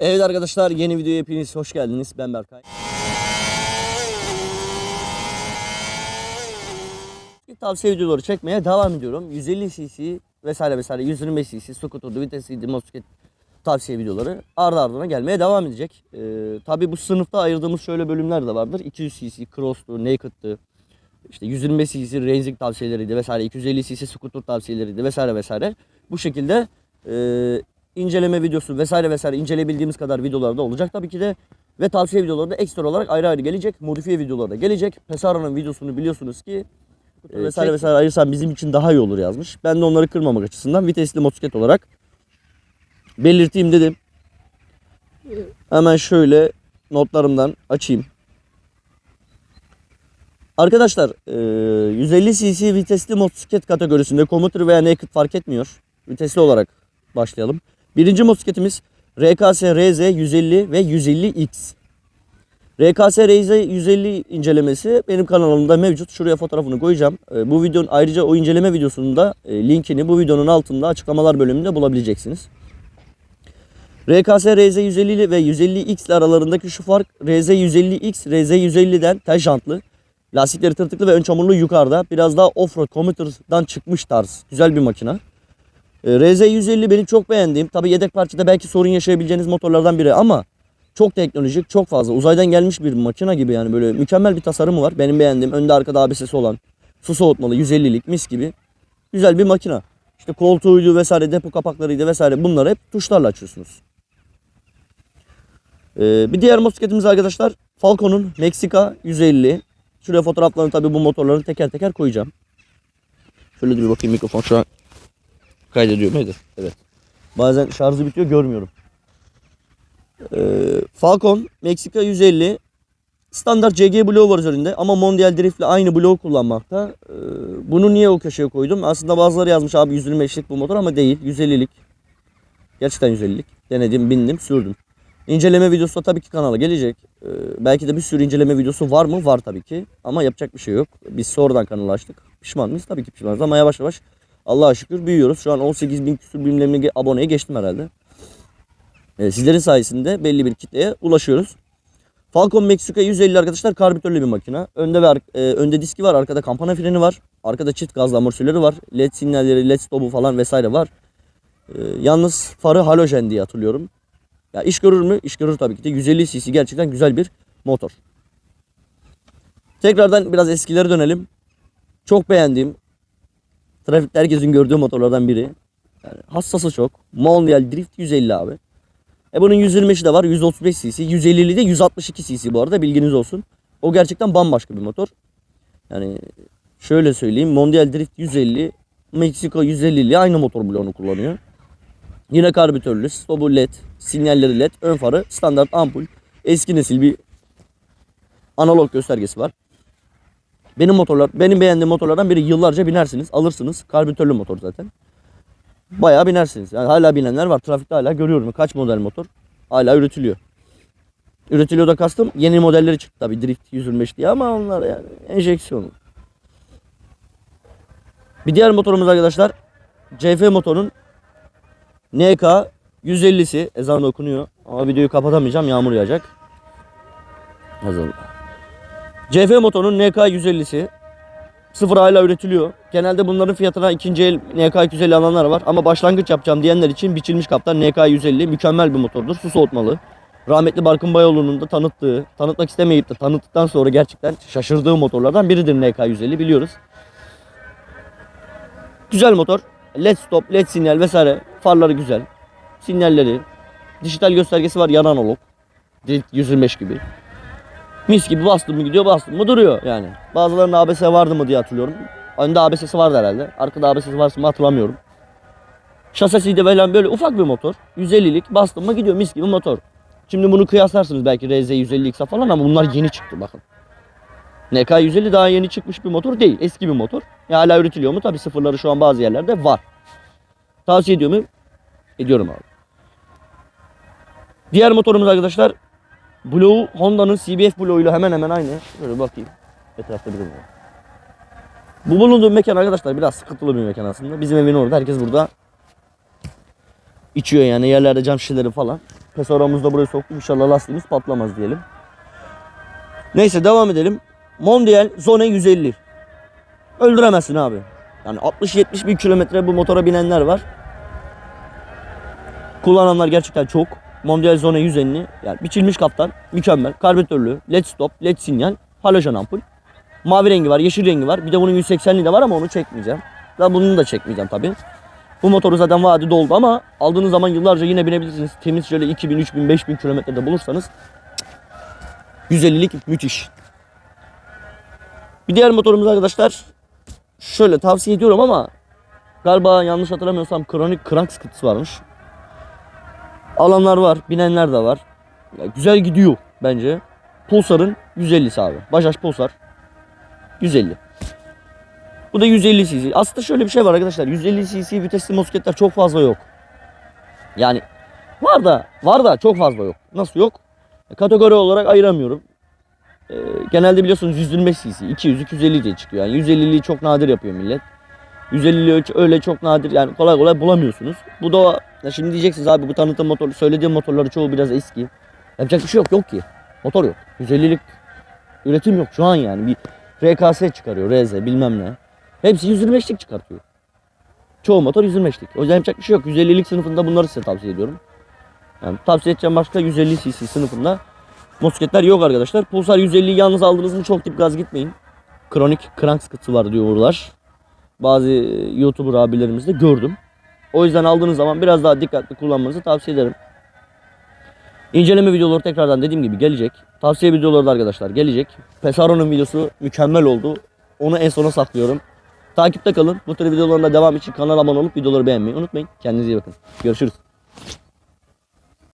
Evet arkadaşlar yeni videoya hepiniz hoş geldiniz. Ben Berkay. Tavsiye videoları çekmeye devam ediyorum. 150 cc vesaire vesaire 125 cc scooter'du, vitesiydi, motosiklet tavsiye videoları ardı ardına gelmeye devam edecek. Ee, Tabi bu sınıfta ayırdığımız şöyle bölümler de vardır. 200 cc cross'tu, naked'tı. İşte 125 cc racing tavsiyeleriydi vesaire. 250 cc scooter tavsiyeleriydi vesaire vesaire. Bu şekilde e, inceleme videosu vesaire vesaire inceleyebildiğimiz kadar videolarda olacak tabii ki de. Ve tavsiye videoları da ekstra olarak ayrı ayrı gelecek. Modifiye videoları da gelecek. Pesara'nın videosunu biliyorsunuz ki e, vesaire vesaire ayırsan bizim için daha iyi olur yazmış. Ben de onları kırmamak açısından vitesli motosiklet olarak belirteyim dedim. Hemen şöyle notlarımdan açayım. Arkadaşlar e, 150 cc vitesli motosiklet kategorisinde commuter veya naked fark etmiyor. Vitesli olarak başlayalım. Birinci motosikletimiz RKS RZ 150 ve 150X. RKS RZ 150 incelemesi benim kanalımda mevcut. Şuraya fotoğrafını koyacağım. E, Bu videonun ayrıca o inceleme videosunun da e, linkini bu videonun altında açıklamalar bölümünde bulabileceksiniz. RKS RZ 150 ve 150X ile aralarındaki şu fark RZ 150X RZ 150'den tel jantlı. Lastikleri tırtıklı ve ön çamurluğu yukarıda. Biraz daha offroad commuter'dan çıkmış tarz. Güzel bir makina. Ee, RZ 150 benim çok beğendiğim. Tabi yedek parçada belki sorun yaşayabileceğiniz motorlardan biri ama çok teknolojik, çok fazla. Uzaydan gelmiş bir makina gibi yani böyle mükemmel bir tasarımı var. Benim beğendiğim önde arkada ABS'si olan su soğutmalı 150'lik mis gibi. Güzel bir makina. İşte koltuğuydu vesaire depo kapaklarıydı vesaire bunları hep tuşlarla açıyorsunuz. Ee, bir diğer motosikletimiz arkadaşlar Falcon'un Meksika 150. Şuraya fotoğraflarını tabii bu motorların teker teker koyacağım. Şöyle dur bakayım mikrofon şu an kaydediyor muydu? Evet. Bazen şarjı bitiyor görmüyorum. Ee, Falcon Meksika 150 standart CG bloğu var üzerinde ama Mondial Drift ile aynı bloğu kullanmakta. Ee, bunu niye o köşeye koydum? Aslında bazıları yazmış abi 125'lik bu motor ama değil 150'lik. Gerçekten 150'lik. Denedim, bindim, sürdüm. İnceleme videosu da tabii ki kanala gelecek. Ee, belki de bir sürü inceleme videosu var mı? Var tabii ki. Ama yapacak bir şey yok. Biz sonradan kanalı açtık. Pişman mıyız? Tabii ki pişmanız ama yavaş yavaş Allah'a şükür büyüyoruz. Şu an 18 bin küsur bilmem ne aboneye geçtim herhalde. Ee, sizlerin sayesinde belli bir kitleye ulaşıyoruz. Falcon Meksika 150 arkadaşlar karbüratörlü bir makina. Önde ve e, önde diski var, arkada kampana freni var. Arkada çift gazlı amortisörleri var. LED sinyalleri, LED stopu falan vesaire var. Ee, yalnız farı halojen diye hatırlıyorum. Ya iş görür mü? İş görür tabii ki de. 150 cc gerçekten güzel bir motor. Tekrardan biraz eskilere dönelim. Çok beğendiğim, trafikte herkesin gördüğü motorlardan biri. Yani hassası çok. Mondial Drift 150 abi. E bunun 125'i de var. 135 cc. 150'li de 162 cc bu arada bilginiz olsun. O gerçekten bambaşka bir motor. Yani şöyle söyleyeyim. Mondial Drift 150, Meksika 150 ile aynı motor bloğunu kullanıyor. Yine karbüratörlü, stopu led, sinyalleri led, ön farı, standart ampul, eski nesil bir analog göstergesi var. Benim motorlar, benim beğendiğim motorlardan biri yıllarca binersiniz, alırsınız. Karbüratörlü motor zaten. Bayağı binersiniz. Yani hala binenler var. Trafikte hala görüyorum. Kaç model motor hala üretiliyor. Üretiliyor da kastım yeni modelleri çıktı tabii Drift 125 diye ama onlar yani enjeksiyon. Bir diğer motorumuz arkadaşlar CF motorun NK 150'si ezan okunuyor ama videoyu kapatamayacağım yağmur yağacak. Hazır. CF motorun NK 150'si sıfır hala üretiliyor. Genelde bunların fiyatına ikinci el NK 250 alanlar var ama başlangıç yapacağım diyenler için biçilmiş kaptan NK 150 mükemmel bir motordur. Su soğutmalı. Rahmetli Barkın Bayoğlu'nun da tanıttığı, tanıtmak istemeyip de tanıttıktan sonra gerçekten şaşırdığı motorlardan biridir NK 150 biliyoruz. Güzel motor. LED stop, LED sinyal vesaire. Farları güzel. Sinyalleri. Dijital göstergesi var yan analog. Drift 125 gibi. Mis gibi bastım mı gidiyor bastım mı duruyor yani. Bazılarının ABS vardı mı diye hatırlıyorum. Önde ABS'si vardı herhalde. Arkada ABS'si varsa mı hatırlamıyorum. Şasisi de falan böyle ufak bir motor. 150'lik bastım mı gidiyor mis gibi motor. Şimdi bunu kıyaslarsınız belki RZ 150X falan ama bunlar yeni çıktı bakın. NK 150 daha yeni çıkmış bir motor değil. Eski bir motor. Ya hala üretiliyor mu? Tabi sıfırları şu an bazı yerlerde var. Tavsiye ediyor mu? Ediyorum abi. Diğer motorumuz arkadaşlar Blue Honda'nın CBF ile hemen hemen aynı. Şöyle bakayım. Etrafta bir de. Bu bulunduğum mekan arkadaşlar biraz sıkıntılı bir mekan aslında. Bizim evin orada herkes burada içiyor yani yerlerde cam şişeleri falan. Pesaro'muzu da buraya soktuk. İnşallah lastiğimiz patlamaz diyelim. Neyse devam edelim. Mondial Zone 150. Öldüremezsin abi. Yani 60-70 bin kilometre bu motora binenler var. Kullananlar gerçekten çok. Mondial Zone 150 yani biçilmiş kaptan mükemmel. Karbüratörlü, led stop, led sinyal, halojen ampul. Mavi rengi var, yeşil rengi var. Bir de bunun 180'li de var ama onu çekmeyeceğim. Daha bunu da çekmeyeceğim tabii. Bu motoru zaten vadi doldu ama aldığınız zaman yıllarca yine binebilirsiniz. Temiz şöyle 2000, 3000, 5000 kilometrede bulursanız 150'lik müthiş. Bir diğer motorumuz arkadaşlar şöyle tavsiye ediyorum ama galiba yanlış hatırlamıyorsam kronik crank sıkıntısı varmış. Alanlar var, binenler de var. Ya güzel gidiyor bence. Pulsar'ın 150'si abi. Bajaj Pulsar 150. Bu da 150 cc. Aslında şöyle bir şey var arkadaşlar. 150 cc vitesli motosikletler çok fazla yok. Yani var da var da çok fazla yok. Nasıl yok? Kategori olarak ayıramıyorum. Ee, genelde biliyorsunuz 125 cc, 200, 250 diye çıkıyor. Yani 150'liği çok nadir yapıyor millet. 150'li öyle çok nadir yani kolay kolay bulamıyorsunuz. Bu da ya şimdi diyeceksiniz abi bu tanıtım motoru söylediğim motorları çoğu biraz eski. Yapacak bir şey yok yok ki. Motor yok. 150'lik üretim yok şu an yani. Bir RKS çıkarıyor, RZ bilmem ne. Hepsi 125'lik çıkartıyor. Çoğu motor 125'lik. O yüzden yapacak bir şey yok. 150'lik sınıfında bunları size tavsiye ediyorum. Yani tavsiye edeceğim başka 150 cc sınıfında motosikletler yok arkadaşlar. Pulsar 150'yi yalnız aldınız mı çok dip gaz gitmeyin. Kronik crank sıkıntısı var diyorlar. Bazı YouTuber abilerimizde gördüm. O yüzden aldığınız zaman biraz daha dikkatli kullanmanızı tavsiye ederim. İnceleme videoları tekrardan dediğim gibi gelecek. Tavsiye videoları da arkadaşlar gelecek. Pesaro'nun videosu mükemmel oldu. Onu en sona saklıyorum. Takipte kalın. Bu tür videoların da devam için kanala abone olup videoları beğenmeyi unutmayın. Kendinize iyi bakın. Görüşürüz.